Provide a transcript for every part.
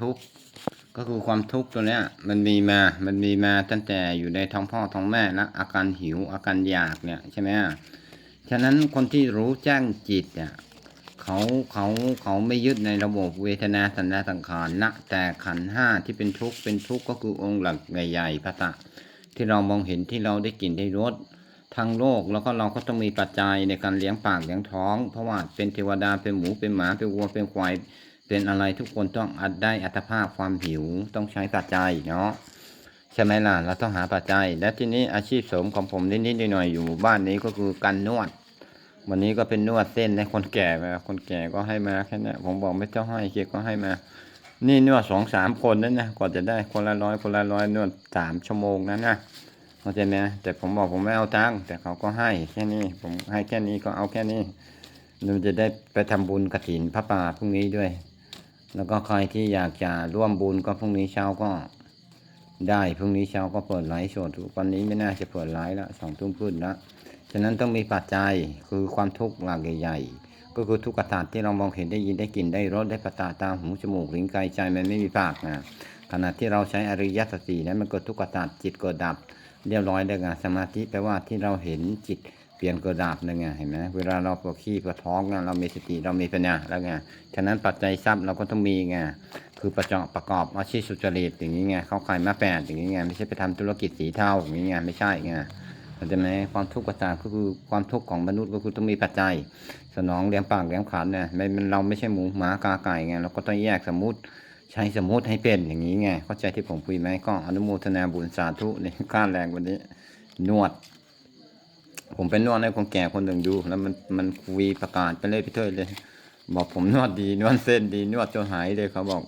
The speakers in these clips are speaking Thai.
ทุกข์ก็คือความทุกข์ตัวเนี้ย มันมีมา มันมีมาตั้งแต่อยู่ในท้องพ่อท้องแม่นะอาการหิวอาการอยากเนี่ยใช่ไหมฉะนั้นคนที่รู้แจ้งจิตเนี่ยเขาเขาเขาไม่ยึดในระบบเวทนาสัญญาสังขารนะแต่ขันห้าที่เป็นทุกข์เป็นทุกข์ก็คือองค์หลักใหญ่ๆพระตะที่เรามองเห็นที่เราได้กลิ่นได้รสทางโลกแล้วก็เราก็ต้องมีปัจจัยในการเลี้ยงปากเลี้ยงท้อง เพราะว่าเป็นเทวดาเป็นหมูเป็นหมาเป็นวัวเป็นควาย เป็นอะไรทุกคนต้องอัดได้อัตภาพความหิวต้องใช้ปัจจัยเนาะใช่ไหมล่ะเราต้องหาปัจจัย และที่นี้อาชีพเสริมของผมนิดๆหน่อยๆอยู่บ้านนี้ก็คือการนวด วันนี้ก็เป็นนวดเส้นให้คนแก่มาคนแก่ก็ให้มาแค่นั้ผมบอกไม่เจ้าให้เกียก็ให้มา นี่นวดสองสามคนนั่นนะกว่าจะได้คนละร้อยคนละร้อยนวดสามชั่วโมงนั้นนะเข้าใจไหมแต่ผมบอกผมไม่เอาตังค์แต่เขาก็ให้แค่นี้ ผมให้แค่นี้ก็เอาแค่นี้เราจะได้ไปทำบุญกระถินพระป่าพรุ่งนี้ด้วย แล้วก็ใครที่อยากจะร่วมบุญก็พรุ่งนี้เช้าก็ได้พรุ่งนี้เช้าก็เปิดไลฟ์สดวันนี้ไม่น่าจะเปิดไลฟ์ละสองทุ่มขึ้นละฉะนั้นต้องมีปัจจัยคือความทุกข์หลักใหญ่ๆก็คือทุกขธาที่เรามองเห็นได้ยินได้กลิ่นได้รสได้ประตาตาหูจมูกลิ้นกายใจมันไม่มีปากนะขณะที่เราใช้อริยสัจสี่นั้นมันเกิดทุกขธาจิตเกิดดับเรียบร้อยได้ไงสมาธิแปลว่าที่เราเห็นจิต เปลี่ยนกิดดับนั่นไงเห็นไหมเวลาเราปวดขี้ปวดท้องนะเรามีสติเรามีปัญญาแล้วไงฉะนั้นปัจจัยทรัพย์เราก็ต้องมีไงคือประจอบประกอบอาชีพสุจริตอย่างนี้ไงเข้าขายมาแปดอย่างนี้ไงไม่ใช่ไปทำธุรกิจสีเทาอย่างนี้ไงไม่ใช่ไงเข้าใจไหมความทุกข์ประการก็คือความทุกข์ของมนุษย์ก็คือต้องมีปัจจัย สนองเลี้ยงปากเลี้ยงขันเนี่ยไม่มันเราไม่ใช่หมูหมากาไก่ไงเราก็ต้องแยกสมมติใช้สมมติให้เป็นอย่างนี้ไงเข้าใจที่ผมคุยไหมก็อนุโมทนาบุญสาธุในค่าแรงวันนี้นวด ผมเป็นนวดให้คนแก่คนหนึ่งดู แล้วมันมันคุยประกาศไปเลยพี่เทยเลย บอกผมนวดดีนวดเส้นดีนวดจนหายเลยเขาบอก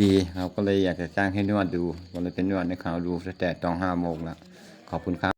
ดีเราก็เลยอยากจะจ้างให้นวดดู ก็เลยเป็นนวดให้เขาดูตั้งแต่ตอนห้าโมงละขอบคุณครับ